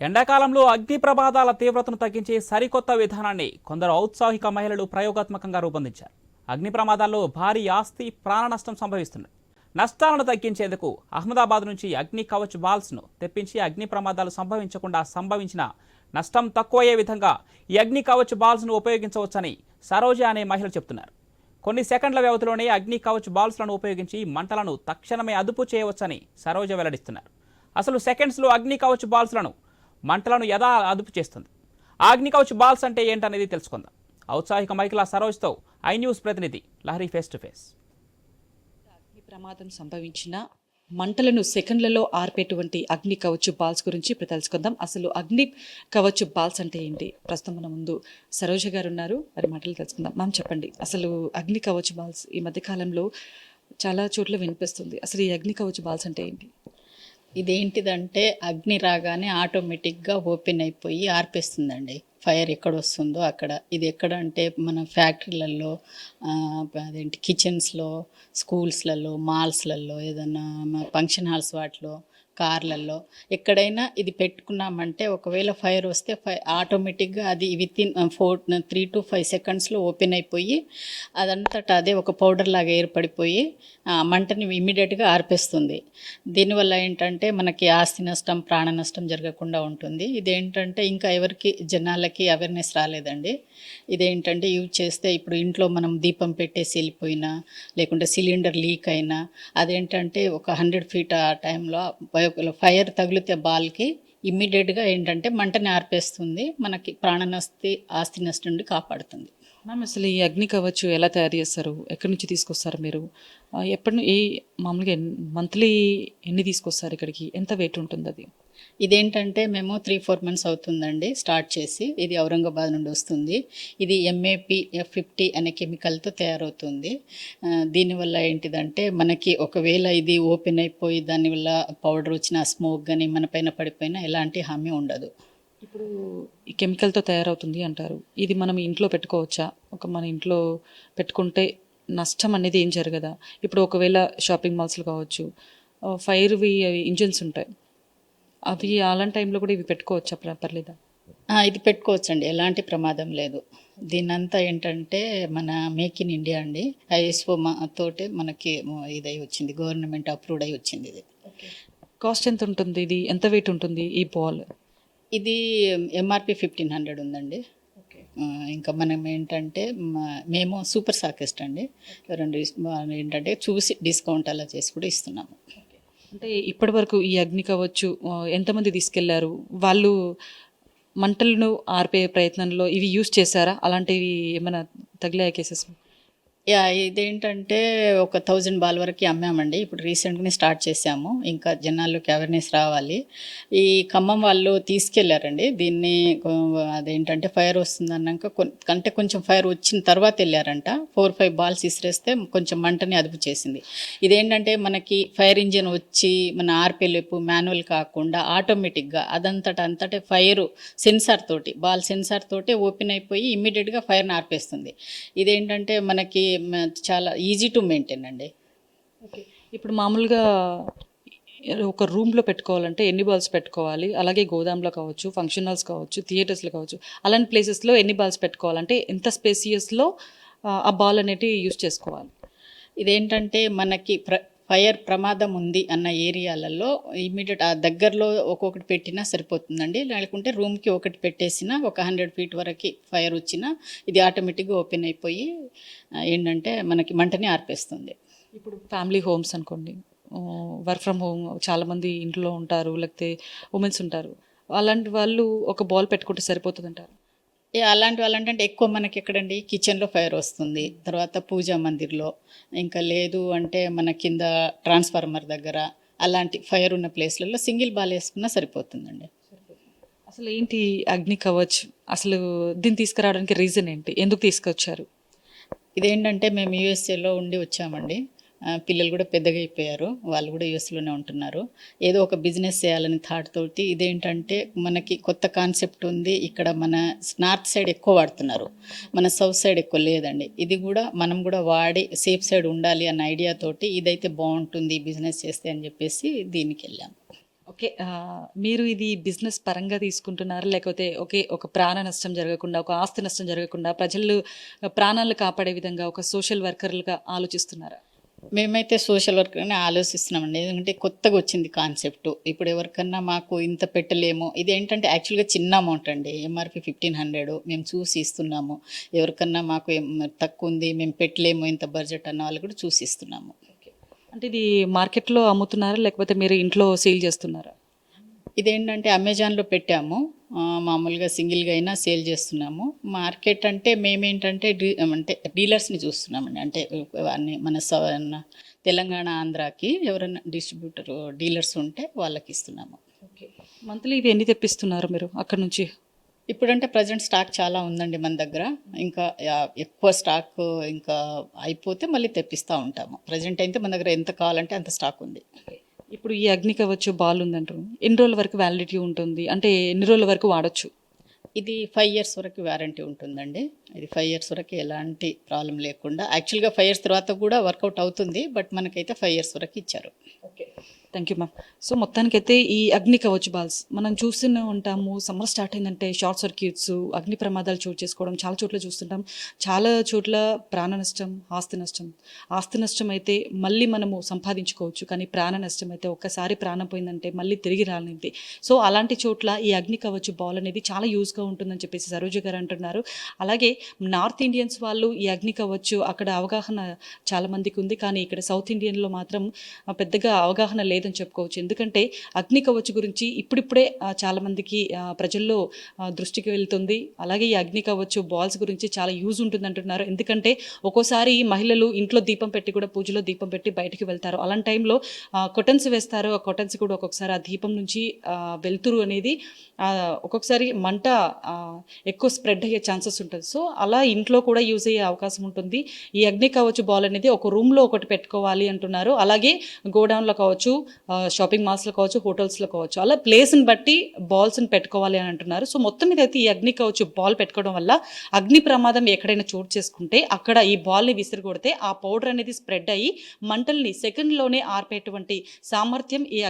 ఎండాకాలంలో అగ్ని ప్రమాదాల తీవ్రతను తగ్గించే సరికొత్త విధానాన్ని కొందరు ఔత్సాహిక మహిళలు ప్రయోగాత్మకంగా రూపొందించారు. అగ్ని ప్రమాదాల్లో భారీ ఆస్తి ప్రాణ నష్టం సంభవిస్తుంది. నష్టాలను తగ్గించేందుకు అహ్మదాబాద్ నుంచి అగ్ని కవచ్ బాల్స్ను తెప్పించి అగ్ని ప్రమాదాలు సంభవించకుండా సంభవించిన నష్టం తక్కువయ్యే విధంగా ఈ అగ్ని కవచ్ బాల్స్ను ఉపయోగించవచ్చని సరోజ అనే మహిళ చెప్తున్నారు కొన్ని సెకండ్ల వ్యవధిలోనే అగ్ని కవచ్ బాల్స్లను ఉపయోగించి మంటలను తక్షణమే అదుపు చేయవచ్చని సరోజ వెల్లడిస్తున్నారు. అసలు సెకండ్స్లో అగ్ని కవచ్ బాల్స్లను మంటలను యథా అదుపు చేస్తుంది. ఆగ్నికౌచ్ అగ్ని కవచ్ బాల్స్ అంటే ఏంటనేది తెలుసుకుందాం. ఔత్సాహిక మైకిలా సరోజ్తో ఐ న్యూస్ ప్రతినిధి లహరి ఫేస్ టు ఫేస్. అగ్ని ప్రమాదం సంభవించిన మంటలను సెకండ్లలో ఆర్పేటువంటి అగ్ని కవచు బాల్స్ గురించి ఇప్పుడు తెలుసుకుందాం. అసలు అగ్ని కవచు బాల్స్ అంటే ఏంటి? ప్రస్తుతం మన ముందు సరోజ గారు ఉన్నారు. మరి మాటలు తెలుసుకుందాం. మ్యామ్ చెప్పండి. అసలు అగ్ని కవచు బాల్స్ ఈ మధ్య కాలంలో చాలా చోట్ల వినిపిస్తుంది. అసలు ఈ అగ్ని కవచు బాల్స్ అంటే ఏంటి? ఇదేంటిదంటే అగ్ని రాగానే ఆటోమేటిక్గా ఓపెన్ అయిపోయి ఆర్పేస్తుందండి. ఫైర్ ఎక్కడ వస్తుందో అక్కడ. ఇది ఎక్కడ అంటే మన ఫ్యాక్టరీలలో అదేంటి కిచెన్స్లో స్కూల్స్లలో మాల్స్లలో ఏదైనా ఫంక్షన్ హాల్స్ వాటిలో కార్లలో. ఎక్కడైనా ఇది పెట్టుకున్నామంటే ఒకవేళ ఫైర్ వస్తే ఫై ఆటోమేటిక్గా అది within four three two five సెకండ్స్లో ఓపెన్ అయిపోయి అదంతటా అదే ఒక పౌడర్ లాగా ఏర్పడిపోయి మంటని ఇమీడియట్గా ఆర్పేస్తుంది. దీనివల్ల ఏంటంటే మనకి ఆస్తి నష్టం ప్రాణ నష్టం జరగకుండా ఉంటుంది. ఇదేంటంటే ఇంకా ఎవరికి జనాలకి అవేర్నెస్ రాలేదండి. ఇదేంటంటే యూజ్ చేస్తే ఇప్పుడు ఇంట్లో మనం దీపం పెట్టేసి వెళ్ళిపోయినా లేకుంటే సిలిండర్ లీక్ అయినా అదేంటంటే ఒక హండ్రెడ్ ఫీట్ ఆ టైంలో ఫైర్ తగిలితే బాల్కి ఇమ్మీడియట్గా ఏంటంటే మంటని ఆర్పేస్తుంది. మనకి ప్రాణనస్తి ఆస్తి నష్టం నుండి కాపాడుతుంది. మ్యామ్ అసలు ఈ అగ్ని కవచ్చు ఎలా తయారు చేస్తారు? ఎక్కడి నుంచి తీసుకొస్తారు మీరు? ఎప్పటి ఏ మామూలుగా మంత్లీ ఎన్ని తీసుకొస్తారు ఇక్కడికి? ఎంత వెయిట్ ఉంటుంది అది ఇదేంటంటే మేము త్రీ ఫోర్ మంత్స్ అవుతుందండి స్టార్ట్ చేసి. ఇది ఔరంగాబాద్ నుండి వస్తుంది. ఇది ఎంఏపి ఎఫ్ ఫిఫ్టీ అనే కెమికల్తో తయారవుతుంది. దీనివల్ల ఏంటిదంటే మనకి ఒకవేళ ఇది ఓపెన్ అయిపోయి దానివల్ల పౌడర్ వచ్చిన స్మోక్ కానీ మన పైన పడిపోయినా ఎలాంటి హామీ ఉండదు. ఇప్పుడు ఈ కెమికల్తో తయారవుతుంది అంటారు. ఇది మనం ఇంట్లో పెట్టుకోవచ్చా? ఒక మన ఇంట్లో పెట్టుకుంటే నష్టం అనేది ఏం జరగదా? ఇప్పుడు ఒకవేళ షాపింగ్ మాల్స్లో కావచ్చు ఫైర్వి ఇంజిన్స్ ఉంటాయి. అవి అలాంటి టైంలో కూడా ఇవి పెట్టుకోవచ్చా? పర్- పర్లేదా? ఇది పెట్టుకోవచ్చండి. ఎలాంటి ప్రమాదం లేదు. దీనంతా ఏంటంటే మన మేక్ ఇన్ ఇండియా అండి. ఐఎస్ఓ తోటే మనకి ఇదై వచ్చింది. గవర్నమెంట్ అప్రూవ్డ్ అయి వచ్చింది ఇది. కాస్ట్ ఎంత ఉంటుంది ఇది? ఎంత వెయిట్ ఉంటుంది ఈ బాల్? ఇది ఎంఆర్పి ఫిఫ్టీన్ హండ్రెడ్ ఉందండి. ఇంకా మనం ఏంటంటే మ- మేము సూపర్ సాకెస్ట్ అండి. రెండు మా- ఏంటంటే చూసి డిస్కౌంట్ అలా చేసి కూడా ఇస్తున్నాము. అంటే ఇప్పటి వరకు ఈ అగ్ని కావచ్చు ఎంతమంది తీసుకెళ్ళారు? వాళ్ళు మంటలను ఆర్పే ప్రయత్నంలో ఇవి యూజ్ చేశారా? అలాంటివి ఏమైనా తగిలే కేసెస్? యా ఇదేంటంటే ఒక థౌజండ్ బాల్ వరకు అమ్మామండి. ఇప్పుడు రీసెంట్గానే స్టార్ట్ చేసాము ఇంకా జనాల్లోకి అవేర్నెస్ రావాలి. ఈ ఖమ్మం వాళ్ళు తీసుకెళ్ళారండి. దీన్ని అదేంటంటే ఫైర్ వస్తుంది అన్నాక అంటే కొంచెం ఫైర్ వచ్చిన తర్వాత వెళ్ళారంట. ఫోర్ ఫైవ్ బాల్స్ ఇసిరేస్తే కొంచెం మంటని అదుపు చేసింది. ఇదేంటంటే మనకి ఫైర్ ఇంజిన్ వచ్చి మన ఆర్పేలేపు మాన్యువల్ కాకుండా ఆటోమేటిక్గా అదంతట అంతటే ఫైర్ సెన్సార్ తోటి బాల్ సెన్సార్ తోటి ఓపెన్ అయిపోయి ఇమ్మీడియట్గా ఫైర్ని ఆర్పేస్తుంది. ఇదేంటంటే మనకి చాలా ఈజీ టు మెయింటైన్ అండి. ఇప్పుడు మామూలుగా ఒక రూమ్లో పెట్టుకోవాలంటే ఎన్ని బాల్స్ పెట్టుకోవాలి? అలాగే గోదాంలో కావచ్చు ఫంక్షన్ హాల్స్ కావచ్చు థియేటర్స్లో కావచ్చు అలాంటి ప్లేసెస్లో ఎన్ని బాల్స్ పెట్టుకోవాలంటే ఎంత స్పేసియస్లో ఆ బాల్ అనేటివి యూజ్ చేసుకోవాలి? ఇదేంటంటే మనకి ప్ర ఫైర్ ప్రమాదం ఉంది అన్న ఏరియాలలో ఇమీడియట్ ఆ దగ్గరలో ఒక్కొక్కటి పెట్టినా సరిపోతుందండి. లేకుంటే రూమ్కి ఒకటి పెట్టేసినా ఒక హండ్రెడ్ ఫీట్ వరకు ఫైర్ వచ్చినా ఇది ఆటోమేటిక్గా ఓపెన్ అయిపోయి ఏంటంటే మనకి మంటని ఆర్పేస్తుంది. ఇప్పుడు ఫ్యామిలీ హోమ్స్ అనుకోండి వర్క్ ఫ్రమ్ హోమ్ చాలామంది ఇంట్లో ఉంటారు లేకపోతే ఉమెన్స్ ఉంటారు. అలాంటి వాళ్ళు ఒక బాల్ పెట్టుకుంటే సరిపోతుంది అంటారు అలాంటి వాళ్ళంటే ఎక్కువ మనకి ఎక్కడండి? కిచెన్లో ఫైర్ వస్తుంది. తర్వాత పూజా మందిర్లో. ఇంకా లేదు అంటే మన కింద ట్రాన్స్ఫార్మర్ దగ్గర అలాంటి ఫైర్ ఉన్న ప్లేస్లలో సింగిల్ బాల్ వేసుకున్నా సరిపోతుందండి. అసలు ఏంటి అగ్ని కవచ్? అసలు దీన్ని తీసుకురావడానికి రీజన్ ఏంటి? ఎందుకు తీసుకొచ్చారు? ఇదేంటంటే మేము యూఎస్ఏలో ఉండి వచ్చామండి. పిల్లలు కూడా పెద్దగా అయిపోయారు. వాళ్ళు కూడా యూఎస్లోనే ఉంటున్నారు. ఏదో ఒక బిజినెస్ చేయాలని థాట్ తోటి ఇదేంటంటే మనకి కొత్త కాన్సెప్ట్ ఉంది. ఇక్కడ మన నార్త్ సైడ్ ఎక్కువ వాడుతున్నారు. మన సౌత్ సైడ్ ఎక్కువ లేదండి. ఇది కూడా మనం కూడా వాడి సేఫ్ సైడ్ ఉండాలి అన్న ఐడియా తోటి ఇదైతే బాగుంటుంది బిజినెస్ చేస్తే అని చెప్పేసి దీనికి వెళ్ళాం. ఓకే మీరు ఇది బిజినెస్ పరంగా తీసుకుంటున్నారా? లేకపోతే ఒకే ఒక ప్రాణ నష్టం జరగకుండా ఒక ఆస్తి నష్టం జరగకుండా ప్రజలు ప్రాణాలు కాపాడే విధంగా ఒక సోషల్ వర్కర్లుగా ఆలోచిస్తున్నారా? మేమైతే సోషల్ వర్క్ అని ఆలోచిస్తున్నామండి. ఎందుకంటే కొత్తగా వచ్చింది కాన్సెప్ట్. ఇప్పుడు ఎవరికన్నా మాకు ఇంత పెట్టలేము. ఇది ఏంటంటే యాక్చువల్గా చిన్న అమౌంట్ అండి. ఎంఆర్పి ఫిఫ్టీన్ హండ్రెడ్ మేము చూసి ఇస్తున్నాము. ఎవరికన్నా మాకు తక్కువ ఉంది మేము పెట్టలేము ఇంత బడ్జెట్ అన్న వాళ్ళు కూడా చూసి ఇస్తున్నాము. అంటే ఇది మార్కెట్లో అమ్ముతున్నారా? లేకపోతే మీరు ఇంట్లో సేల్ చేస్తున్నారా? ఇదేంటంటే అమెజాన్లో పెట్టాము. మామూలుగా సింగిల్గా అయినా సేల్ చేస్తున్నాము. మార్కెట్ అంటే మేమేంటంటే డీ అంటే డీలర్స్ని చూస్తున్నామండి. అంటే మన స- తెలంగాణ ఆంధ్రాకి ఎవరైనా డిస్ట్రిబ్యూటర్ డీలర్స్ ఉంటే వాళ్ళకి ఇస్తున్నాము. ఓకే. మంత్లీ ఇవి ఎన్ని తెప్పిస్తున్నారు మీరు అక్కడ నుంచి? ఇప్పుడంటే ప్రజెంట్ స్టాక్ చాలా ఉందండి మన దగ్గర. ఇంకా ఎక్కువ స్టాక్ ఇంకా అయిపోతే మళ్ళీ తెప్పిస్తూ ఉంటాము. ప్రజెంట్ అయితే మన దగ్గర ఎంత కావాలంటే అంత స్టాక్ ఉంది. ఇప్పుడు ఈ అగ్ని కవచ్చు బాల్ ఉందంటారు. ఎన్ని రోజుల వరకు వ్యాలిడిటీ ఉంటుంది? అంటే ఎన్ని రోజుల వరకు వాడచ్చు? ఇది ఫైవ్ ఇయర్స్ వరకు వారంటీ ఉంటుందండి. ఇది ఫైవ్ ఇయర్స్ వరకు ఎలాంటి ప్రాబ్లం లేకుండా యాక్చువల్గా ఫైవ్ ఇయర్స్ తర్వాత కూడా వర్కౌట్ అవుతుంది బట్ మనకైతే ఫైవ్ ఇయర్స్ వరకు ఇచ్చారు. Okay thank you ma'am so మొత్తానికైతే ఈ అగ్ని కవచ్ బాల్స్ మనం చూస్తూనే ఉంటాము. సమ్మర్ స్టార్ట్ అయిందంటే షార్ట్ సర్క్యూట్స్ అగ్ని ప్రమాదాలు చోటు చేసుకోవడం చాలా చోట్ల చూస్తుంటాం. చాలా చోట్ల ప్రాణ నష్టం ఆస్తి నష్టం. ఆస్తి నష్టం అయితే మళ్ళీ మనము సంపాదించుకోవచ్చు. కానీ ప్రాణ నష్టం అయితే ఒక్కసారి ప్రాణం పోయిందంటే మళ్ళీ తిరిగి రానిది సో అలాంటి చోట్ల ఈ అగ్ని కవచ్ బాల్ అనేది చాలా యూస్గా ఉంటుందని చెప్పేసి సరోజ గారు అంటున్నారు. అలాగే నార్త్ ఇండియన్స్ వాళ్ళు ఈ అగ్ని కవచ్చు అక్కడ అవగాహన చాలా మందికి ఉంది. కానీ ఇక్కడ సౌత్ ఇండియన్లో మాత్రం పెద్దగా అవగాహన లేదు లేదని చెప్పుకోవచ్చు. ఎందుకంటే అగ్ని కవచ్ గురించి ఇప్పుడిప్పుడే చాలామందికి ప్రజల్లో దృష్టికి వెళ్తుంది. అలాగే ఈ అగ్ని కవచ్చు బాల్స్ గురించి చాలా యూజ్ ఉంటుంది అంటున్నారు ఎందుకంటే ఒక్కోసారి మహిళలు ఇంట్లో దీపం పెట్టి కూడా పూజలో దీపం పెట్టి బయటికి వెళ్తారు. అలాంటి టైంలో కొటన్స్ వేస్తారు. ఆ కొటన్స్ కూడా ఒక్కొక్కసారి ఆ దీపం నుంచి వెళ్తురు వెలుతురు అనేది ఒక్కొక్కసారి మంట ఎక్కువ స్ప్రెడ్ అయ్యే ఛాన్సెస్ ఉంటుంది. సో అలా ఇంట్లో కూడా యూజ్ అయ్యే అవకాశం ఉంటుంది. ఈ అగ్ని కావచ్చు బాల్ అనేది ఒక రూమ్లో ఒకటి పెట్టుకోవాలి అంటున్నారు. అలాగే గోడౌన్లో కావచ్చు షాపింగ్ మాల్స్లో కావచ్చు హోటల్స్లో కావచ్చు. అలా ప్లేస్ని బట్టి బాల్స్ని పెట్టుకోవాలి అని అంటున్నారు. సో మొత్తం మీద అయితే ఈ అగ్ని కావచ్చు బాల్ పెట్టుకోవడం వల్ల అగ్ని ప్రమాదం ఎక్కడైనా చోటు చేసుకుంటే అక్కడ ఈ బాల్ని విసిరి కొడితే ఆ పౌడర్ అనేది స్ప్రెడ్ అయ్యి మంటల్ని సెకండ్లోనే ఆర్పేటువంటి సామర్థ్యం ఈ